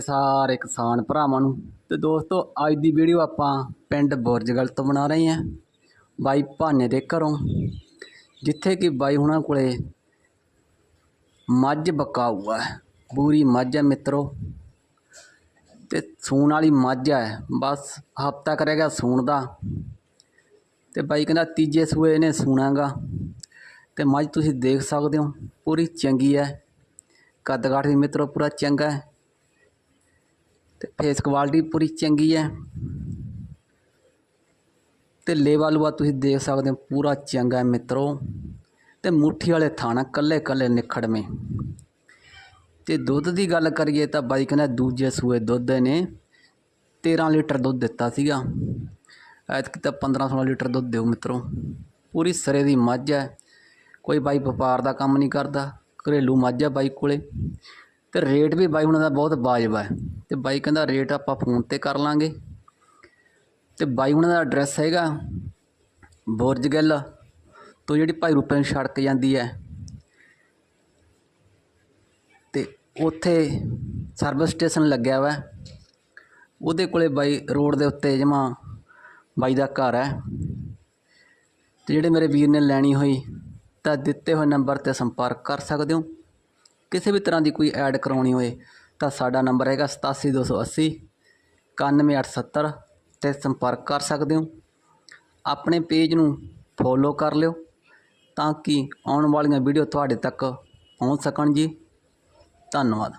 ਸਾਰੇ ਕਿਸਾਨ ਭਰਾਵਾਂ ਨੂੰ। ਤੇ ਦੋਸਤੋ, ਅੱਜ ਦੀ ਵੀਡੀਓ ਆਪਾਂ ਪਿੰਡ ਬੁਰਜਗਲ ਤੋਂ ਬਣਾ ਰਹੇ ਹਾਂ, ਬਾਈ ਭਾਨੇ ਦੇ ਘਰੋਂ, ਜਿੱਥੇ ਕਿ ਬਾਈ ਹੁਣਾਂ ਕੋਲੇ ਮੱਝ ਬਕਾਊ ਹੈ। ਪੂਰੀ ਮੱਝ ਹੈ ਮਿੱਤਰੋ। ਤੇ ਸੂਣ ਵਾਲੀ ਮੱਝ ਹੈ, ਬਸ ਹਫਤਾ ਕਰੇਗਾ ਸੂਣ ਦਾ। ਤੇ ਬਾਈ ਕਹਿੰਦਾ ਤੀਜੇ ਸੂਏ ਇਹਨੇ ਸੂਣਾਗਾ। ਤੇ ਮੱਝ ਤੁਸੀਂ ਦੇਖ ਸਕਦੇ ਹੋ, ਪੂਰੀ ਚੰਗੀ ਹੈ। ਕੱਦ ਕਾਠ ਵੀ ਮਿੱਤਰੋ, ਪੂਰਾ ਚੰਗਾ ਹੈ। ਤੇ ਫੇਸ ਕੁਆਲਿਟੀ ਪੂਰੀ ਚੰਗੀ ਹੈ। ਤੇ ਲੇਵਾ ਲੂਆ ਤੁਸੀਂ ਦੇਖ ਸਕਦੇ ਹੋ, ਪੂਰਾ ਚੰਗਾ ਹੈ ਮਿੱਤਰੋ। ਤੇ ਮੁੱਠੀ ਵਾਲੇ ਥਾਣਾ ਕੱਲੇ ਕੱਲੇ ਨਿਖੜਵੇਂ। ਤੇ ਦੁੱਧ ਦੀ ਗੱਲ ਕਰੀਏ ਤਾਂ ਬਾਈ ਕਹਿੰਦਾ ਦੂਜੇ ਸੂਏ ਦੁੱਧ ਨੇ 13 ਲੀਟਰ ਦੁੱਧ ਦਿੱਤਾ ਸੀਗਾ। ਐਤਕੀ ਤਾਂ 15 16 ਲੀਟਰ ਦੁੱਧ ਦਿਓ ਮਿੱਤਰੋ। ਪੂਰੀ ਸਰੇ ਦੀ ਮੱਝ ਹੈ, ਕੋਈ ਬਾਈ ਵਪਾਰ ਦਾ ਕੰਮ ਨਹੀਂ ਕਰਦਾ, ਘਰੇਲੂ ਮੱਝ ਹੈ ਬਾਈ ਕੋਲੇ। ਤੇ ਰੇਟ ਵੀ ਬਾਈ ਉਹਨਾਂ ਦਾ ਬਹੁਤ ਵਾਜਬ ਹੈ ਤੇ ਬਾਈ ਕਹਿੰਦਾ ਰੇਟ ਆਪਾਂ ਫੋਨ ਤੇ ਕਰ ਲਾਂਗੇ। ਤੇ ਬਾਈ ਉਹਨਾਂ ਦਾ ਐਡਰੈਸ ਹੈਗਾ ਬੁਰਜਗਿੱਲ ਤੋਂ ਜਿਹੜੀ ਭਾਈ ਰੂਪੇ ਨੂੰ ਸੜਕ ਜਾਂਦੀ ਹੈ। ਤੇ ਉੱਥੇ ਸਰਵਿਸ ਸਟੇਸ਼ਨ ਲੱਗਿਆ ਵਾ। ਉਹਦੇ ਕੋਲੇ ਬਾਈ ਰੋਡ ਦੇ ਉੱਤੇ ਜਮਾ ਬਾਈ ਦਾ ਘਰ ਹੈ। ਤੇ ਜਿਹੜੇ ਮੇਰੇ ਵੀਰ ਨੇ ਲੈਣੀ ਹੋਈ ਤਾਂ ਦਿੱਤੇ ਹੋਏ ਨੰਬਰ ਤੇ ਸੰਪਰਕ ਕਰ ਸਕਦੇ ਹੋ। ਕਿਸੇ ਵੀ ਤਰ੍ਹਾਂ ਦੀ ਕੋਈ ਐਡ ਕਰਾਉਣੀ ਹੋਏ ਤਾਂ ਸਾਡਾ ਨੰਬਰ ਹੈਗਾ 87280 91870 ਤੇ ਸੰਪਰਕ ਕਰ ਸਕਦੇ ਹੋ। ਆਪਣੇ ਪੇਜ ਨੂੰ ਫੋਲੋ ਕਰ ਲਿਓ ਤਾਂ ਕਿ ਆਉਣ ਵਾਲੀਆਂ ਵੀਡੀਓ ਤੁਹਾਡੇ ਤੱਕ ਪਹੁੰਚ ਸਕਣ ਜੀ। ਧੰਨਵਾਦ।